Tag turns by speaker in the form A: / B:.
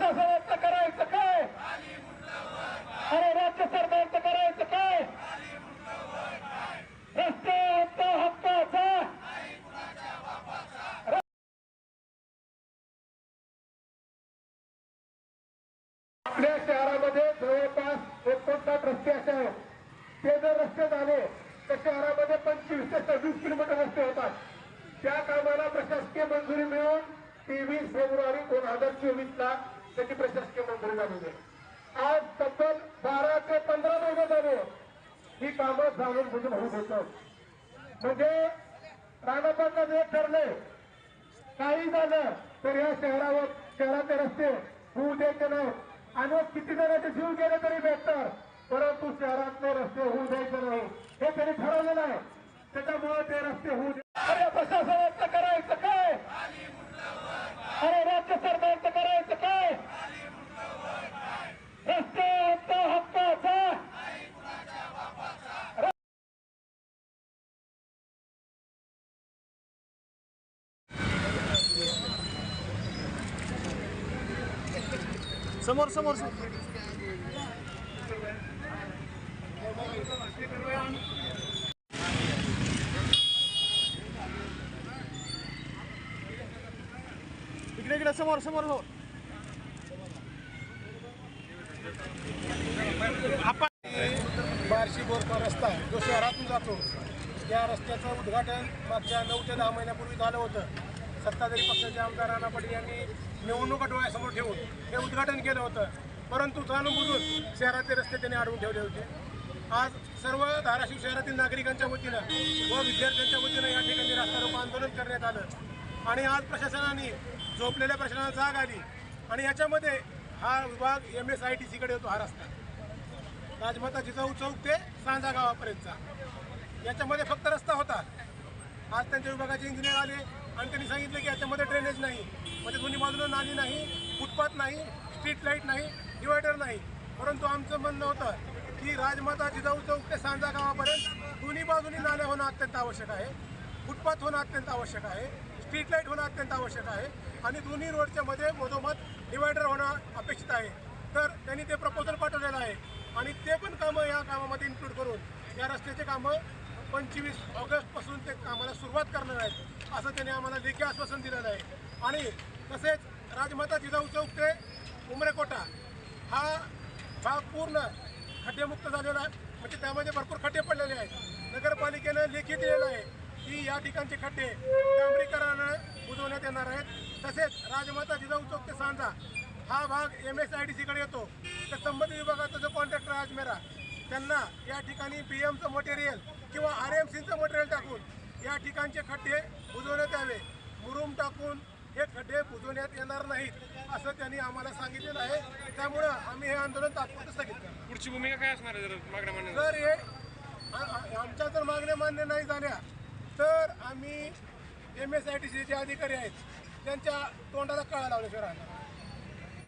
A: प्रशासनाचं करायचं काय? अरे राज्य सरकारचं करायचं काय? रस्त्याचा हक्काचा आपल्या शहरामध्ये जवळपास एकोणसाठ रस्ते असे आहेत. ते जर रस्ते झाले तर शहरामध्ये पंचवीस ते सव्वीस किलोमीटर रस्ते होतात. त्या कामाला प्रशासकीय मंजुरी मिळून तेवीस फेब्रुवारी दोन हजार चोवीस ला त्याची प्रशासकीय मंजुरी झालेली आहे आज तब्बल बारा ते पंधरा महिने झाले. ही कामं जाणून बुजून होऊ होतात म्हणजे राणापांना जे ठरले. काही झालं तर या शहरावर शहराचे रस्ते होऊ द्यायचे नाही आणि किती जणांचे जीव गेले तरी बेहतर परंतु शहरातले रस्ते होऊ द्यायचे नाही हे त्यांनी ठरवलेलं आहे. त्याच्यामुळे ते रस्ते होऊ दे अरे प्रशासनाचं करायचं काय? अरे राज्य सरकारचं करायचं काय रस्त्याचा हक्काचा
B: समोर समोर इकडे इकडे समोर समोर हो
C: बार्शी बोरका रस्ता जो शहरातून जातो. या रस्त्याचं उद्घाटन मागच्या नऊ ते दहा महिन्यापूर्वी झालं होतं. सत्ताधारी पक्षाचे आमदार राणा पाटील यांनी निवडणुका डोळ्यासमोर ठेवून हे उद्घाटन केलं होतं. परंतु जाणून शहरातले रस्ते त्यांनी अडवून ठेवले होते. आज सर्व धाराशिव शहरातील नागरिकांच्या वतीनं व विद्यार्थ्यांच्या वतीनं या ठिकाणी रस्ता रोको आंदोलन करण्यात आलं. आणि आज प्रशासनाने झोपलेल्या प्रशासनाला जाग आली आणि याच्यामध्ये हा विभाग एम एस आय टी सीकडे होतो हा रस्ता. राजमाता जिजाऊ चौक ते सांजा गावापर्यंतचा. याच्यामध्ये फक्त रस्ता होता. आज त्यांच्या विभागाचे इंजिनियर आले. आणि त्यांनी सांगितलं की याच्यामध्ये ड्रेनेज नाही. म्हणजे दोन्ही बाजूला नाली नाही फुटपाथ नाही स्ट्रीट लाइट नाही डिवायडर नाही. परंतु आमचं म्हणणं होतं की राजमाता जिजाऊ चौक ते सांजा गावापर्यंत दोन्ही बाजूनी नाल्या होणं अत्यंत आवश्यक आहे. फुटपाथ होणं अत्यंत आवश्यक आहे. स्ट्रीट लाइट होणं अत्यंत आवश्यक आहे. आणि दोन्ही रोडच्या मध्ये मधोमध डिवायडर होणं अपेक्षित आहे. तर त्यांनी ते प्रपोजल पाठवलेलं आहे. आणि ते पण कामं या कामामध्ये इन्क्लूड करून या रस्त्याचे कामं पंचवीस ऑगस्टपासून ते कामाला सुरुवात करणार आहेत असं त्यांनी आम्हाला लेखी आश्वासन दिलेलं आहे. आणि तसेच राजमाता जिजाऊ चौक ते उमरेकोटा हा भाग पूर्ण खड्डेमुक्त झालेला आहे. म्हणजे त्यामध्ये भरपूर खड्डे पडलेले आहेत. नगरपालिकेनं लेखी दिलेलं आहे की या ठिकाणचे खड्डे डांबरीकरणानं बुजवण्यात येणार आहेत. तसेच राजमाता जिजाऊ चौक ते सांजा हा भाग एम एस आय डी सीकडे येतो. तर संबंधित विभागाचा जो कॉन्ट्रॅक्टर आहे अजमेरा त्यांना या ठिकाणी बी एमचं मटेरियल किंवा आर एम सीचं मटेरियल टाकून या ठिकाणचे खड्डे बुजवण्यात यावे. मुरुम टाकून हे खड्डे बुजवण्यात येणार नाहीत असं त्यांनी आम्हाला सांगितलेलं आहे. त्यामुळं आम्ही हे आंदोलन तात्पुरतं स्थगित
D: पुढची भूमिका काय असणार आहे जर मागण्या मान्य
C: जर हे आमच्या जर मागण्या मान्य नाही झाल्या तर आम्ही एम एस आय टी सीचे अधिकारी आहेत त्यांच्या तोंडाला कळा लावल्याशिवाय राहणार